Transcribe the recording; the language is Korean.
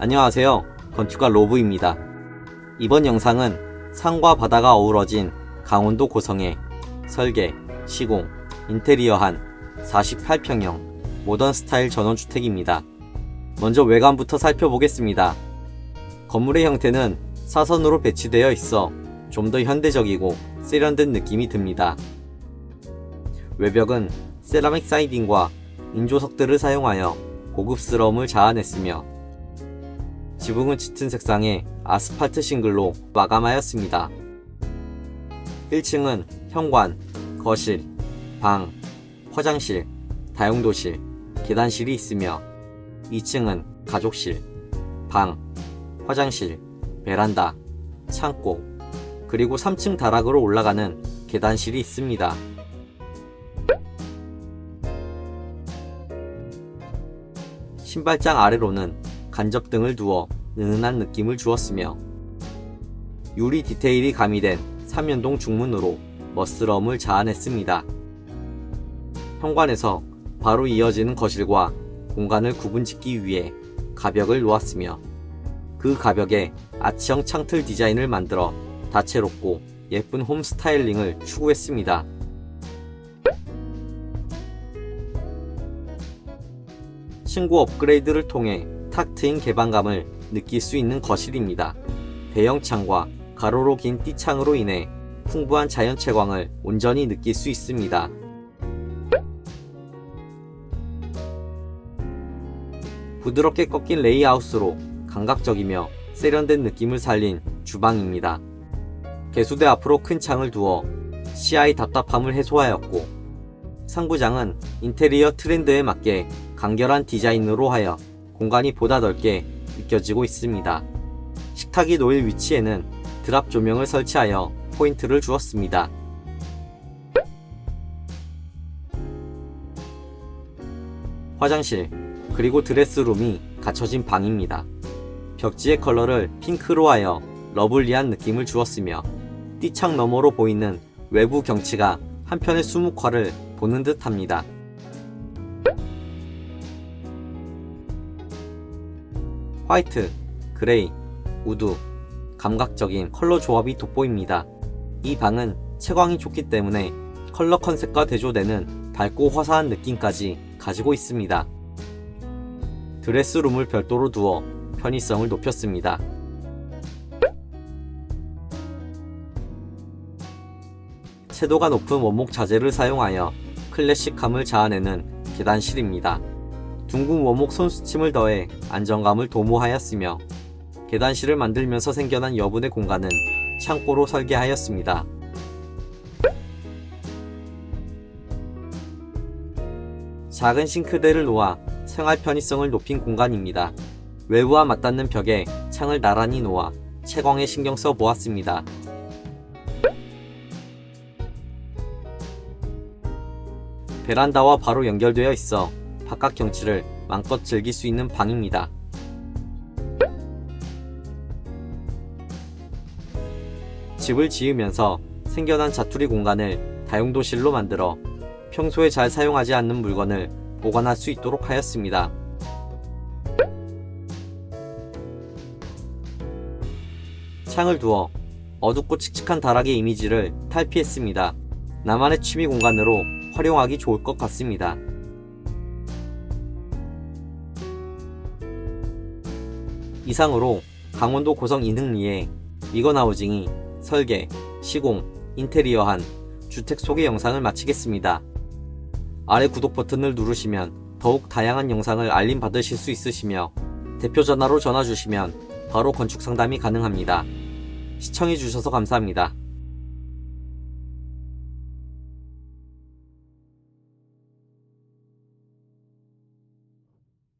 안녕하세요. 건축가 로브입니다. 이번 영상은 산과 바다가 어우러진 강원도 고성의 설계, 시공, 인테리어한 48평형 모던 스타일 전원주택입니다. 먼저 외관부터 살펴보겠습니다. 건물의 형태는 사선으로 배치되어 있어 좀 더 현대적이고 세련된 느낌이 듭니다. 외벽은 세라믹 사이딩과 인조석들을 사용하여 고급스러움을 자아냈으며 지붕은 짙은 색상의 아스팔트 싱글로 마감하였습니다. 1층은 현관, 거실, 방, 화장실, 다용도실, 계단실이 있으며 2층은 가족실, 방, 화장실, 베란다, 창고, 그리고 3층 다락으로 올라가는 계단실이 있습니다. 신발장 아래로는 간접 등을 두어 은은한 느낌을 주었으며 유리 디테일이 가미된 삼연동 중문으로 멋스러움을 자아냈습니다. 현관에서 바로 이어지는 거실과 공간을 구분짓기 위해 가벽을 놓았으며 그 가벽에 아치형 창틀 디자인을 만들어 다채롭고 예쁜 홈 스타일링을 추구했습니다. 층고 업그레이드를 통해 탁 트인 개방감을 느낄 수 있는 거실입니다. 대형 창과 가로로 긴 띠창으로 인해 풍부한 자연 채광을 온전히 느낄 수 있습니다. 부드럽게 꺾인 레이아웃으로 감각적이며 세련된 느낌을 살린 주방입니다. 개수대 앞으로 큰 창을 두어 시야의 답답함을 해소하였고 상부장은 인테리어 트렌드에 맞게 간결한 디자인으로 하여 공간이 보다 넓게 느껴지고 있습니다. 식탁이 놓일 위치에는 드랍 조명을 설치하여 포인트를 주었습니다. 화장실, 그리고 드레스룸이 갖춰진 방입니다. 벽지의 컬러를 핑크로 하여 러블리한 느낌을 주었으며 띠창 너머로 보이는 외부 경치가 한편의 수묵화를 보는 듯 합니다. 화이트, 그레이, 우드, 감각적인 컬러 조합이 돋보입니다. 이 방은 채광이 좋기 때문에 컬러 컨셉과 대조되는 밝고 화사한 느낌까지 가지고 있습니다. 드레스룸을 별도로 두어 편의성을 높였습니다. 채도가 높은 원목 자재를 사용하여 클래식함을 자아내는 계단실입니다. 둥근 원목 손수침을 더해 안정감을 도모하였으며 계단실을 만들면서 생겨난 여분의 공간은 창고로 설계하였습니다. 작은 싱크대를 놓아 생활 편의성을 높인 공간입니다. 외부와 맞닿는 벽에 창을 나란히 놓아 채광에 신경 써 보았습니다. 베란다와 바로 연결되어 있어 바깥 경치를 마음껏 즐길 수 있는 방입니다. 집을 지으면서 생겨난 자투리 공간을 다용도실로 만들어 평소에 잘 사용하지 않는 물건을 보관할 수 있도록 하였습니다. 창을 두어 어둡고 칙칙한 다락의 이미지를 탈피했습니다. 나만의 취미 공간으로 활용하기 좋을 것 같습니다. 이상으로 강원도 고성 인흥리의 미건하우징이 설계, 시공, 인테리어한 주택 소개 영상을 마치겠습니다. 아래 구독 버튼을 누르시면 더욱 다양한 영상을 알림 받으실 수 있으시며 대표 전화로 전화 주시면 바로 건축 상담이 가능합니다. 시청해 주셔서 감사합니다.